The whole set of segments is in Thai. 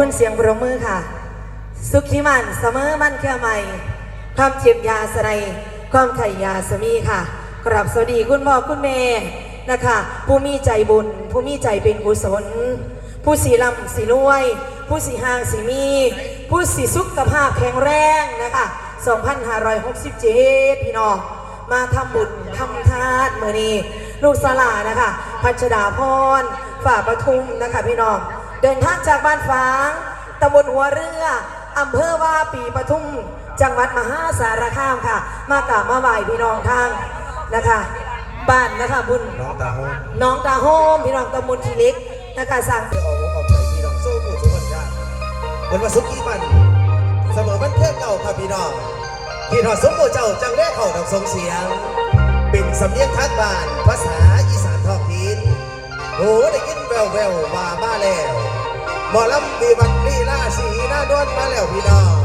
คุณเสียงปรบมือค่ะ สุขีมันเสมอมันแค่ใหม่ ความเจียมยาสไลความไขยาสมีค่ะ กราบสวัสดีคุณพ่อคุณแม่นะคะ ผู้มีใจบุญ ผู้มีใจเป็นกุศล ผู้สีลำสีรวย ผู้สีหางสีมี ผู้สีสุขภาพแข็งแรงนะคะ 2567 พี่น้องมาทำบุญทำทานเมื่อนี้ ลูกสลานะคะ พัชดาพรฝ่าปทุมนะคะพี่น้อง เดินทางจากบ้านฟางตำบลหัวเรืออำเภอว่าปีปทุม จังหวัดมหาสารคามค่ะ มากราบมาไหว้พี่น้องทางนะคะ บ้านนะคะบุญน้องตาโฮมน้องตาโฮมพี่น้องตำบลทีเล็กนะคะสั่งจะออกออกใจพี่น้องสู้ผู้สุขชาติเป็นว่าสุกี้มันเสมอมันเพื่อนเก่าครับพี่น้องพี่น้องสมบูรเจ้าจังได้เข้าดอกทรงเสียง เป็นสำเนียงทางบ้านภาษา โอ้ได้ยินแววแววว่ามาแล้วหมอลำปีบันลีลาสีหน้านวนมาแล้วพี่น้อง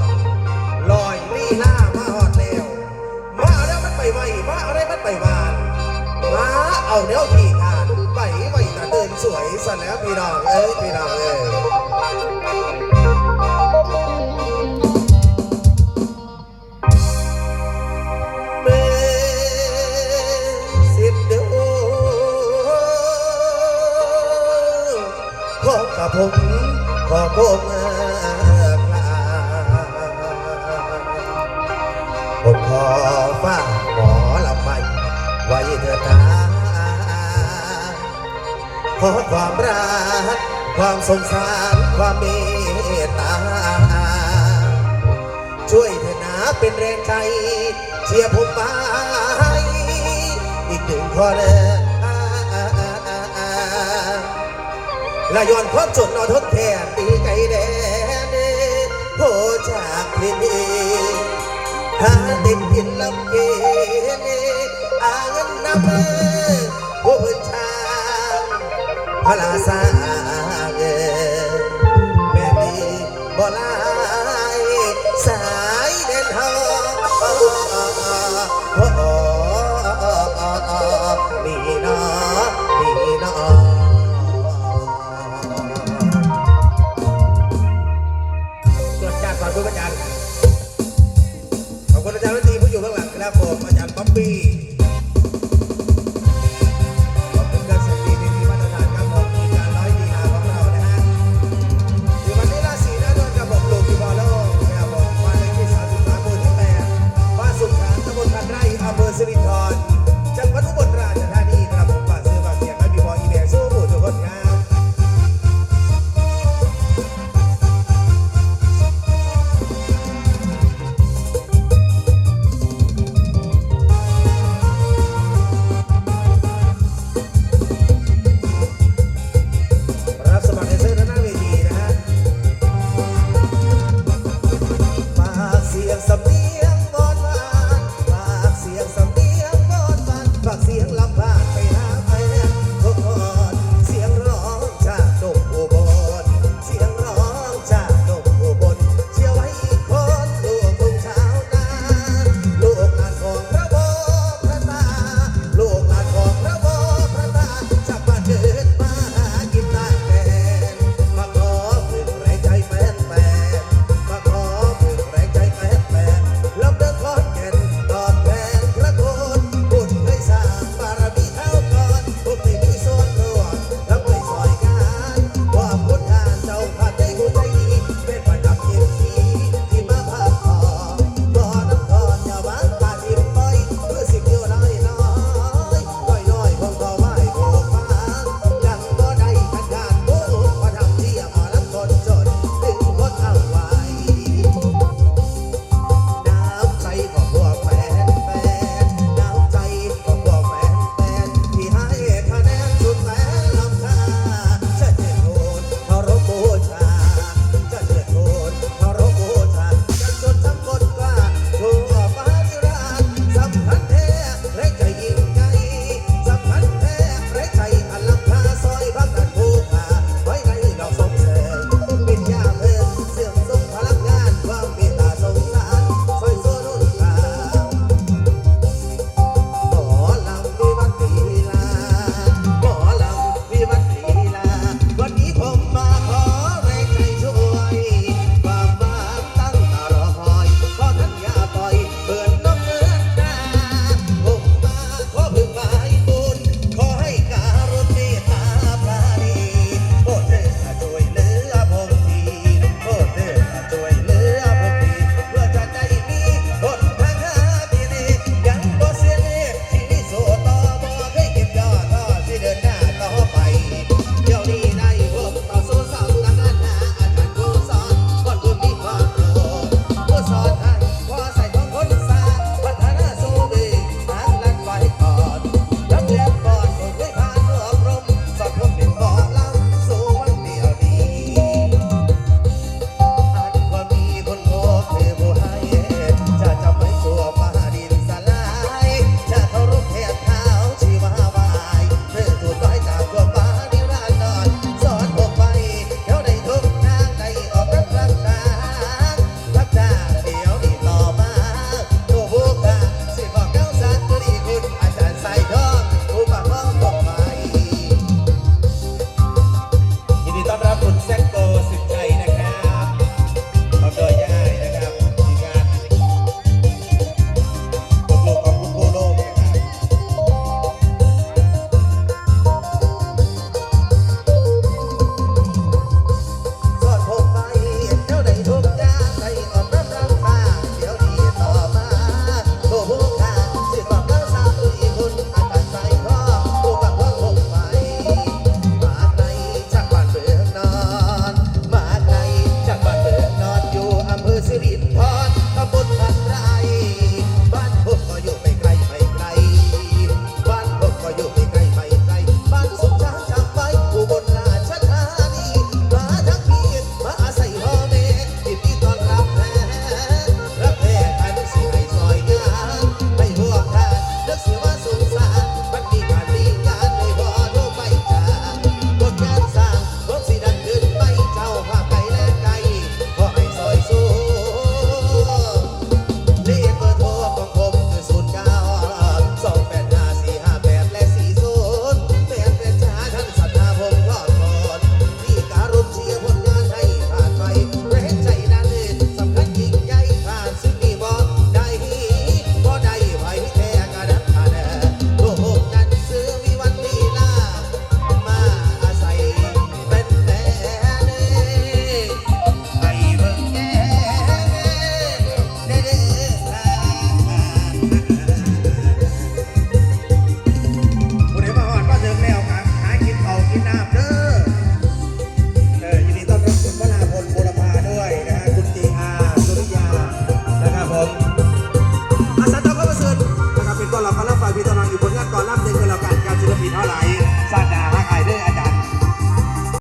ลอยลีลามาหอดแล้วมาเอาแล้วมันไปไวมาเอาได้มันไปวานมาเอาเดี๋ยวพี่ทานไปไว้ตาเดินสวยสันแล้วพี่น้องเอ้ยพี่น้องเอ้ย ผมขอโกงลาผมขอฝากหมอลำไปไว้เถิดนะขอความรัก ความสงสาร ความเมตตา ช่วยเถิดนะเป็นแรงใจเชียร์ผมไปอีกหนึ่งข้อเลย ละย้อนความจนนอทดแทนตีไก่แดนโหจากที่นี่หาเต็มพินลำเกณอาเงินนำเบอผู้เพิ่นชางพระลาสา